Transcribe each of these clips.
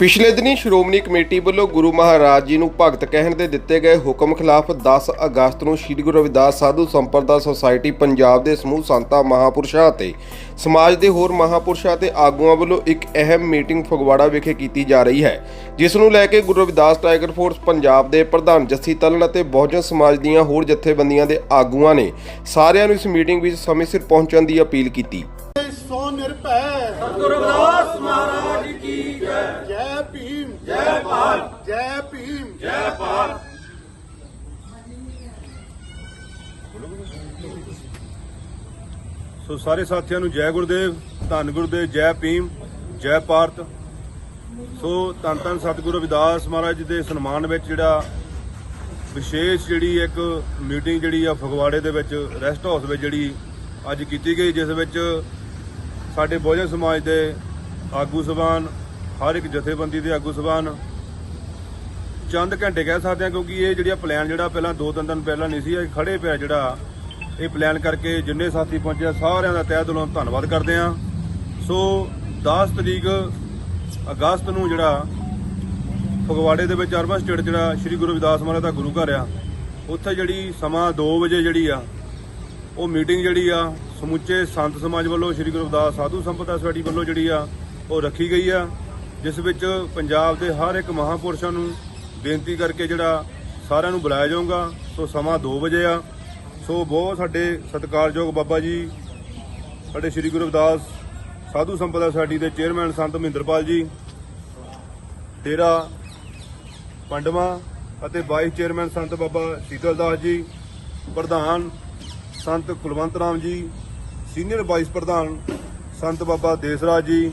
ਪਿਛਲੇ ਦਿਨੀ ਸ਼੍ਰੋਮਣੀ ਕਮੇਟੀ ਵੱਲੋਂ ਗੁਰੂ ਮਹਾਰਾਜ ਜੀ ਨੂੰ ਭਗਤ ਕਹਿਣ ਦੇ ਦਿੱਤੇ ਗਏ ਹੁਕਮ ਖਿਲਾਫ 10 ਅਗਸਤ ਨੂੰ ਸ੍ਰੀ ਗੁਰੂ ਰਵਿਦਾਸ ਸਾਧੂ ਸੰਪਰਦਾ ਸੁਸਾਇਟੀ ਪੰਜਾਬ ਦੇ ਸਮੂਹ ਸੰਤਾਂ ਮਹਾਪੁਰਸ਼ਾਂ ਅਤੇ ਸਮਾਜ ਦੇ ਹੋਰ ਮਹਾਪੁਰਸ਼ਾਂ ਤੇ ਆਗੂਆਂ ਵੱਲੋਂ ਇੱਕ ਅਹਿਮ ਮੀਟਿੰਗ ਫਗਵਾੜਾ ਵਿਖੇ ਕੀਤੀ ਜਾ ਰਹੀ ਹੈ ਜਿਸ ਨੂੰ ਲੈ ਕੇ ਗੁਰੂ ਰਵਿਦਾਸ ਟਾਈਗਰ ਫੋਰਸ ਪੰਜਾਬ ਦੇ ਪ੍ਰਧਾਨ ਜੱਸੀ ਤਲਣ ਅਤੇ ਬਹੁਜਨ ਸਮਾਜ ਦੀਆਂ ਹੋਰ ਜਥੇਬੰਦੀਆਂ ਦੇ ਆਗੂਆਂ ਨੇ ਸਾਰਿਆਂ ਨੂੰ ਇਸ ਮੀਟਿੰਗ ਵਿੱਚ ਸਮੇਂ ਸਿਰ ਪਹੁੰਚਣ ਦੀ ਅਪੀਲ ਕੀਤੀ। ਸੋ ਨਿਰਭੈ। ਗੁਰਦਾਸ ਮਹਾਰਾਜ ਕੀ ਜੈ ਜੈ ਭੀਮ ਜੈ ਭਾਰਤ। ਜੈ ਭੀਮ। ਜੈ ਭਾਰਤ। ਸੋ ਸਾਰੇ ਸਾਥੀਆਂ ਨੂੰ ਜੈ ਗੁਰਦੇਵ ਧੰਨ ਗੁਰਦੇਵ ਜੈ ਭੀਮ ਜੈ ਭਾਰਤ। ਸੋ ਧੰਨ ਧੰਨ ਸਤਿਗੁਰੂ ਰਵਿਦਾਸ ਮਹਾਰਾਜ ਜੀ ਦੇ ਸਨਮਾਨ ਵਿੱਚ ਜਿਹੜਾ ਵਿਸ਼ੇਸ਼ ਜਿਹੜੀ ਇੱਕ ਮੀਟਿੰਗ ਜਿਹੜੀ ਆ ਫਗਵਾੜੇ ਦੇ ਵਿੱਚ ਰੈਸਟ ਹਾਊਸ ਵਿੱਚ ਜਿਹੜੀ ਅੱਜ ਕੀਤੀ ਗਈ ਜਿਸ ਵਿੱਚ ਸਾਡੇ ਬਹੁਜਨ ਸਮਾਜ ਦੇ ਆਗੂ ਸਭਾਨ ਹਰ ਇੱਕ ਜਥੇਬੰਦੀ ਦੇ ਆਗੂ ਸਭਾਨ ਚੰਦ ਘੰਟੇ ਕਹਿ ਸਕਦੇ ਹਾਂ ਕਿਉਂਕਿ ਇਹ ਜਿਹੜਾ ਪਲਾਨ ਜਿਹੜਾ ਪਹਿਲਾਂ ਦੋ ਤਿੰਨ ਦਿਨ ਪਹਿਲਾਂ ਨਹੀਂ ਸੀ, ਇਹ ਖੜੇ ਪਿਆ ਜਿਹੜਾ ਇਹ ਪਲਾਨ ਕਰਕੇ ਜਿੰਨੇ ਸਾਥੀ ਪਹੁੰਚੇ ਸਾਰਿਆਂ ਦਾ ਤਹਿ ਦਿਲੋਂ ਧੰਨਵਾਦ ਕਰਦੇ ਹਾਂ। ਸੋ 10 ਤਰੀਕ ਅਗਸਤ ਨੂੰ ਜਿਹੜਾ ਫਗਵਾੜੇ ਦੇ ਵਿੱਚ ਅਰਬਨ ਸਟੇਟ ਜਿਹੜਾ ਸ੍ਰੀ ਗੁਰੂ ਰਵਿਦਾਸ ਮਹਾਰਾਜ ਦਾ ਗੁਰੂ ਘਰ ਆ, ਉੱਥੇ ਜਿਹੜੀ ਸਮਾਂ 2 ਵਜੇ ਜਿਹੜੀ ਆ, ਉਹ ਮੀਟਿੰਗ ਜਿਹੜੀ ਆ, ਸਮੁੱਚੇ ਸੰਤ ਸਮਾਜ ਵੱਲੋਂ ਸ੍ਰੀ ਗੁਰੂ ਰਵਿਦਾਸ ਸਾਧੂ ਸੰਪਦਾ ਸੁਸਾਇਟੀ ਵੱਲੋਂ ਜਿਹੜੀ ਆ, ਉਹ ਰੱਖੀ ਗਈ ਆ। ਜਿਸ ਵਿੱਚ ਪੰਜਾਬ ਦੇ ਹਰ ਇੱਕ ਮਹਾਪੁਰਸ਼ਾਂ ਨੂੰ ਬੇਨਤੀ ਕਰਕੇ ਜਿਹੜਾ ਸਾਰਿਆਂ ਨੂੰ ਬੁਲਾਇਆ ਜਾਊਗਾ, ਸੋ ਸਮਾਂ 2 ਵਜੇ ਆ। ਸੋ ਬਹੁਤ ਸਾਡੇ ਸਤਿਕਾਰਯੋਗ ਬਾਬਾ ਜੀ, ਸਾਡੇ ਸ੍ਰੀ ਗੁਰੂ ਰਵਿਦਾਸ ਸਾਧੂ ਸੰਪਦਾ ਸਾਡੀ ਦੇ ਚੇਅਰਮੈਨ ਸੰਤ ਮਹਿੰਦਰਪਾਲ ਜੀ, ਡੇਰਾ ਪੰਡਵਾ ਅਤੇ ਵਾਈਸ ਚੇਅਰਮੈਨ ਸੰਤ ਬਾਬਾ ਸ਼ੀਤਲ ਦਾਸ ਜੀ, ਪ੍ਰਧਾਨ ਸੰਤ ਕੁਲਵੰਤ ਰਾਮ ਜੀ, ਸੀਨੀਅਰ ਵਾਈਸ ਪ੍ਰਧਾਨ ਸੰਤ ਬਾਬਾ ਦੇਸਰਾਜ ਜੀ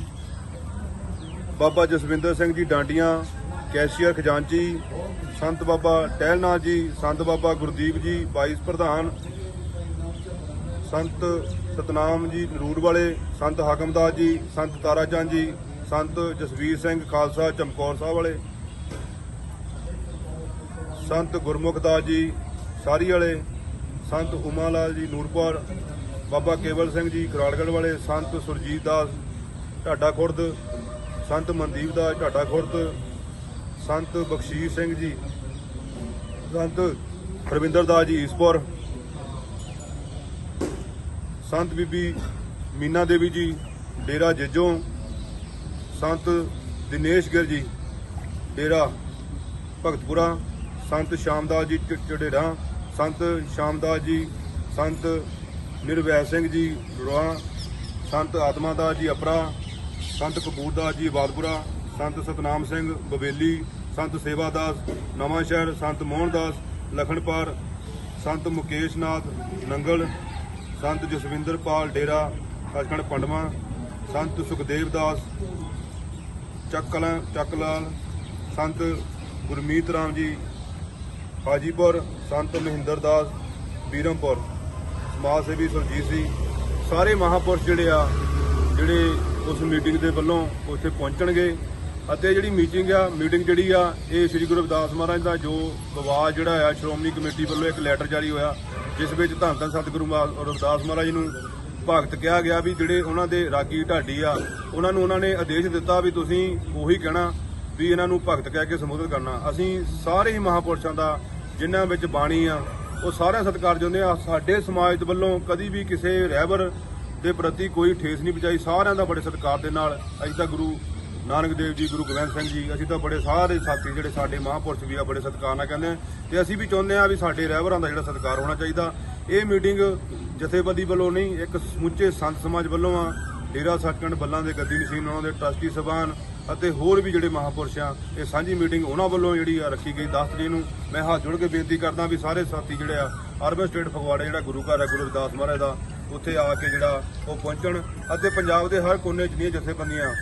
ਬਾਬਾ ਜਸਵਿੰਦਰ ਸਿੰਘ ਜੀ ਡਾਂਡੀਆਂ, ਕੈਸ਼ੀਅਰ ਖਜ਼ਾਨਚੀ, ਸੰਤ ਬਾਬਾ ਟਹਿਲਨਾਥ ਜੀ, ਸੰਤ ਬਾਬਾ ਗੁਰਦੀਪ ਜੀ, ਵਾਈਸ ਪ੍ਰਧਾਨ, ਸੰਤ ਸਤਨਾਮ ਜੀ ਨਰੂਰ ਵਾਲੇ ਸੰਤ ਹਾਕਮਦਾਸ ਜੀ, ਸੰਤ ਤਾਰਾਚੰਦ ਜੀ, ਸੰਤ ਜਸਵੀਰ ਸਿੰਘ ਖਾਲਸਾ ਚਮਕੌਰ ਸਾਹਿਬ ਵਾਲੇ, ਸੰਤ ਗੁਰਮੁਖਦਾਸ ਜੀ ਸਾਰੀ ਵਾਲੇ, ਸੰਤ ਉਮਾ ਲਾਲ ਜੀ ਨੂਰਪੁਰ, ਬਾਬਾ ਕੇਵਲ ਸਿੰਘ ਜੀ ਖਰਾੜਗੜ੍ਹ ਵਾਲੇ, ਸੰਤ ਸੁਰਜੀਤ ਦਾਸ ਢਾਡਾ ਖੁਰਦ ਸੰਤ ਮਨਦੀਪ ਦਾਸ ਢਾਡਾ ਖੁਰਦ, ਸੰਤ ਬਖਸ਼ੀਰ ਸਿੰਘ ਜੀ, ਸੰਤ ਰਵਿੰਦਰ ਦਾਸ ਜੀ ਈਸਪੁਰ, ਸੰਤ ਬੀਬੀ ਮੀਨਾ ਦੇਵੀ ਜੀ ਡੇਰਾ ਜੱਜੋਂ, ਸੰਤ ਦਿਨੇਸ਼ ਗਿਰ ਜੀ ਡੇਰਾ ਭਗਤਪੁਰਾ, ਸੰਤ ਸ਼ਾਮਦਾਸ ਜੀ ਚ- ਸੰਤ ਸ਼ਾਮਦਾਸ ਜੀ, ਸੰਤ ਨਿਰਵੈ ਸਿੰਘ ਜੀ ਰੋਆ ਸੰਤ ਆਤਮਾ ਦਾਸ ਜੀ ਅਪਰਾ ਸੰਤ ਕਪੂਰਦਾਸ ਜੀ ਬਾਦਪੁਰਾ, ਸੰਤ ਸਤਨਾਮ ਸਿੰਘ ਬਵੇਲੀ, ਸੰਤ ਸੇਵਾਦਾਸ ਨਵਾਂਸ਼ਹਿਰ, ਸੰਤ ਮੋਹਨਦਾਸ ਲਖਣਪਾਰ, ਸੰਤ ਮੁਕੇਸ਼ ਨਾਥ ਨੰਗਲ, ਸੰਤ ਜਸਵਿੰਦਰ ਪਾਲ ਡੇਰਾ ਸੱਚਖੰਡ ਪੰਡਵਾ, ਸੰਤ ਸੁਖਦੇਵ ਦਾਸ, ਚੱਕਲਾ, ਚੱਕਲਾਲ, ਸੰਤ ਗੁਰਮੀਤ ਰਾਮ ਜੀ, ਹਾਜੀਪੁਰ, ਸੰਤ ਮਹਿੰਦਰ ਦਾਸ, ਬੀਰਮਪੁਰ, ਸਮਾਜ ਸੇਵੀ ਸੁਰਜੀਤ ਸੀ ਸਾਰੇ ਮਹਾਪੁਰਸ਼ ਜਿਹੜੇ ਆ, ਜਿਹੜੇ ਉਸ ਮੀਟਿੰਗ ਦੇ ਵੱਲੋਂ ਉੱਥੇ ਪਹੁੰਚਣਗੇ ਅਤੇ ਜਿਹੜੀ ਮੀਟਿੰਗ ਆ, ਮੀਟਿੰਗ ਜਿਹੜੀ ਆ, ਇਹ ਸ੍ਰੀ ਗੁਰੂ ਰਵਿਦਾਸ ਮਹਾਰਾਜ ਦਾ ਜੋ ਵਿਵਾਦ ਜਿਹੜਾ ਆ, ਸ਼੍ਰੋਮਣੀ ਕਮੇਟੀ ਵੱਲੋਂ ਇੱਕ ਲੈਟਰ ਜਾਰੀ ਹੋਇਆ, ਜਿਸ ਵਿੱਚ ਧੰਨ ਧੰਨ ਸਤਿਗੁਰੂ ਮਹਾ- ਰਵਿਦਾਸ ਮਹਾਰਾਜ ਨੂੰ ਭਗਤ ਕਿਹਾ ਗਿਆ ਵੀ ਜਿਹੜੇ ਉਹਨਾਂ ਦੇ ਰਾਗੀ ਢਾਡੀ ਆ, ਉਹਨਾਂ ਨੂੰ ਉਹਨਾਂ ਨੇ ਆਦੇਸ਼ ਦਿੱਤਾ ਵੀ ਤੁਸੀਂ ਉਹੀ ਕਹਿਣਾ ਵੀ ਇਹਨਾਂ ਨੂੰ ਭਗਤ ਕਹਿ ਕੇ ਸੰਬੋਧਨ ਕਰਨਾ। ਅਸੀਂ ਸਾਰੇ ਹੀ ਮਹਾਪੁਰਸ਼ਾਂ ਦਾ ਜਿਨ੍ਹਾਂ ਵਿੱਚ ਬਾਣੀ ਆ, ਉਹ ਸਾਰਿਆਂ ਸਤਿਕਾਰ ਜਾਂਦੇ ਆ ਸਾਡੇ ਸਮਾਜ ਦੇ ਵੱਲੋਂ ਕਦੀ ਵੀ ਕਿਸੇ ਰਹਿਬਰ ਦੇ ਪ੍ਰਤੀ ਕੋਈ ਠੇਸ ਨਹੀਂ ਪਹੁੰਚਾਈ। ਸਾਰਿਆਂ ਦਾ ਬੜੇ ਸਤਿਕਾਰ ਦੇ ਨਾਲ ਅਸੀਂ ਤਾਂ ਗੁਰੂ ਨਾਨਕ ਦੇਵ ਜੀ, ਗੁਰੂ ਗੋਬਿੰਦ ਸਿੰਘ ਜੀ, ਅਸੀਂ ਤਾਂ ਬੜੇ ਸਾਰੇ ਸਾਥੀ ਜਿਹੜੇ ਸਾਡੇ ਮਹਾਂਪੁਰਸ਼ ਵੀ ਆ, ਬੜੇ ਸਤਿਕਾਰ ਨਾਲ ਕਹਿੰਦੇ ਆ। ਤੇ ਅਸੀਂ ਵੀ ਚਾਹੁੰਦੇ ਆ ਵੀ ਸਾਡੇ ਰਹਿਬਰਾਂ ਦਾ ਜਿਹੜਾ ਸਤਿਕਾਰ ਹੋਣਾ ਚਾਹੀਦਾ। ਇਹ ਮੀਟਿੰਗ ਜਥੇਬੰਦੀ ਵੱਲੋਂ ਨਹੀਂ, ਇੱਕ ਸਮੁੱਚੇ ਸੰਤ ਸਮਾਜ ਵੱਲੋਂ ਆ। ਡੇਰਾ ਸੱਚਖੰਡ ਬੱਲਾਂ ਦੇ ਗੱਦੀ ਨਸ਼ੀਨ ਉਹਨਾਂ ਦੇ ਟਰਸਟੀ ਸਭਾਨ ਅਤੇ ਹੋਰ ਵੀ ਜਿਹੜੇ ਮਹਾਪੁਰਸ਼ ਆ, ਇਹ ਸਾਂਝੀ ਮੀਟਿੰਗ ਉਹਨਾਂ ਵੱਲੋਂ ਜਿਹੜੀ ਆ ਰੱਖੀ ਗਈ। 10 ਤਰੀਕ ਨੂੰ ਮੈਂ ਹੱਥ ਜੋੜ ਕੇ ਬੇਨਤੀ ਕਰਦਾ ਵੀ ਸਾਰੇ ਸਾਥੀ ਜਿਹੜੇ ਆ, ਅਰਬਨ ਸਟੇਟ ਫਗਵਾੜਾ ਜਿਹੜਾ ਗੁਰੂ ਘਰ ਹੈ, ਗੁਰੂ ਰਵਿਦਾਸ ਮਹਾਰਾਜ ਦਾ ਉੱਥੇ ਆ ਕੇ ਜਿਹੜਾ ਉਹ ਪਹੁੰਚਣ। ਅਤੇ ਪੰਜਾਬ ਦੇ ਹਰ ਕੋਨੇ 'ਚ ਦੀਆਂ ਜਥੇਬੰਦੀਆਂ,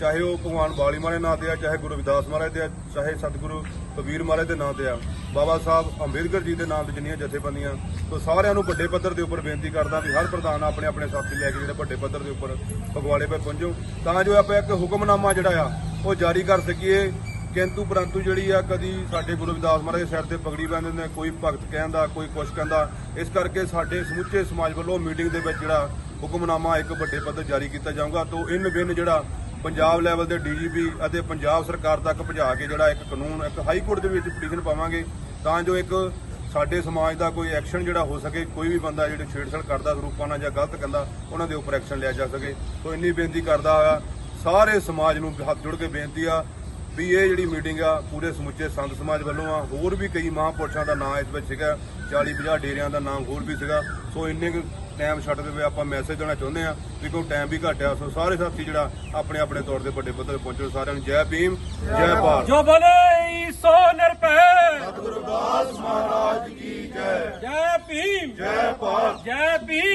ਚਾਹੇ ਉਹ ਭਗਵਾਨ ਬਾਲੀ ਮਹਾਰਾਜ ਨਾਂ ਤੇ ਆ, ਚਾਹੇ ਗੁਰੂ ਰਵਿਦਾਸ ਮਹਾਰਾਜ ਦੇ ਆ, ਚਾਹੇ ਸਤਿਗੁਰੂ ਕਬੀਰ ਮਹਾਰਾਜ ਦੇ ਨਾਂ ਤੇ ਆ, ਬਾਬਾ ਸਾਹਿਬ ਅੰਬੇਦਕਰ ਜੀ ਦੇ ਨਾਂ ਤੇ ਜਿੰਨੀਆਂ ਜਥੇਬੰਦੀਆਂ ਤੋਂ ਸਾਰਿਆਂ ਨੂੰ ਵੱਡੇ ਪੱਧਰ ਦੇ ਉੱਪਰ ਬੇਨਤੀ ਕਰਦਾ ਵੀ ਹਰ ਪ੍ਰਧਾਨ ਆਪਣੇ ਆਪਣੇ ਸਾਥੀ ਲੈ ਕੇ ਜਿਹੜੇ ਵੱਡੇ ਪੱਧਰ ਦੇ ਉੱਪਰ ਫਗਵਾੜੇ 'ਤੇ ਪਹੁੰਚੋ। ਤਾਂ ਜੋ ਆਪਾਂ ਇੱਕ ਹੁਕਮਨਾਮਾ ਜਿਹੜਾ ਆ, ਉਹ ਜਾਰੀ ਕਰ ਸਕੀਏ। ਕਿੰਤੂ ਪਰੰਤੂ ਜਿਹੜੀ ਆ ਕਦੀ ਸਾਡੇ ਗੁਰੂ ਰਵਿਦਾਸ ਮਹਾਰਾਜ ਦੇ ਸਿਰ ਤੇ ਪਗੜੀ ਬੰਨ੍ਹਦੇ ਨੇ ਕੋਈ ਭਗਤ ਕਹਿੰਦਾ, ਕੋਈ ਕੁਛ ਕਹਿੰਦਾ, ਇਸ ਕਰਕੇ ਸਾਡੇ ਸਮੁੱਚੇ ਸਮਾਜ ਵੱਲੋਂ ਮੀਟਿੰਗ ਦੇ ਵਿੱਚ ਜਿਹੜਾ ਹੁਕਮਨਾਮਾ ਇੱਕ ਵੱਡੇ ਪੱਧਰ ਜਾਰੀ ਕੀਤਾ ਜਾਊਗਾ। ਤੋਂ ਇਨ ਬਿਨ ਜਿਹੜਾ ਪੰਜਾਬ ਲੈਵਲ ਦੇ ਡੀਜੀਪੀ ਅਤੇ ਪੰਜਾਬ ਸਰਕਾਰ ਤੱਕ ਪਹੁੰਚਾ ਕੇ ਜਿਹੜਾ ਇੱਕ ਕਾਨੂੰਨ, ਇੱਕ ਹਾਈ ਕੋਰਟ ਦੇ ਵਿੱਚ ਪਟੀਸ਼ਨ ਪਾਵਾਂਗੇ, ਤਾਂ ਜੋ ਇੱਕ ਸਾਡੇ ਸਮਾਜ ਦਾ ਕੋਈ ਐਕਸ਼ਨ ਜਿਹੜਾ ਹੋ ਸਕੇ, ਕੋਈ ਵੀ ਬੰਦਾ ਜਿਹੜੇ ਛੇੜਛਾੜ ਕਰਦਾ ਸਰੂਪਾਂ ਨਾਲ ਜਾਂ ਗਲਤ ਕਹਿੰਦਾ, ਉਹਨਾਂ ਦੇ ਉੱਪਰ ਐਕਸ਼ਨ ਲਿਆ ਜਾ ਸਕੇ। ਸੋ ਇੰਨੀ ਬੇਨਤੀ ਕਰਦਾ ਹੋਇਆ ਸਾਰੇ ਸਮਾਜ ਨੂੰ ਹੱਥ ਜੋੜ ਕੇ ਬੇਨਤੀ ਆ ਵੀ ਇਹ ਜਿਹੜੀ ਮੀਟਿੰਗ ਆ ਪੂਰੇ ਸਮੁੱਚੇ ਸੰਤ ਸਮਾਜ ਵੱਲੋਂ ਆ। ਹੋਰ ਵੀ ਕਈ ਮਹਾਂਪੁਰਸ਼ਾਂ ਦਾ ਨਾਮ ਇਸ ਵਿੱਚ ਸੀਗਾ 40 50 ਡੇਰਿਆਂ ਦਾ ਨਾਮ ਹੋਰ ਵੀ ਸੀਗਾ। ਸੋ ਇੰਨੇ ਕੁ ਟਾਈਮ ਛੱਡਦੇ ਹੋਏ ਆਪਾਂ ਮੈਸੇਜ ਦੇਣਾ ਚਾਹੁੰਦੇ ਆ ਵੀ ਕੋਈ ਟਾਈਮ ਵੀ ਘਟਿਆ ਸੋ ਸਾਰੇ ਸਾਥੀ ਜਿਹੜਾ ਆਪਣੇ ਆਪਣੇ ਤੌਰ ਤੇ ਵੱਡੇ ਪੱਧਰ ਪਹੁੰਚੋ ਸਾਰਿਆਂ ਨੂੰ ਜੈ ਭੀਮ ਜੈ ਭਾਰਤ। ਜੋ ਬੋਲੇ ਸੋ ਨਿਰਭੈ। ਸਤਿਗੁਰੂ ਦਾਸ ਮਹਾਰਾਜ ਕੀ ਜੈ। ਜੈ ਭੀਮ। ਜੈ ਭਾਰਤ। ਜੈ ਭੀਮ।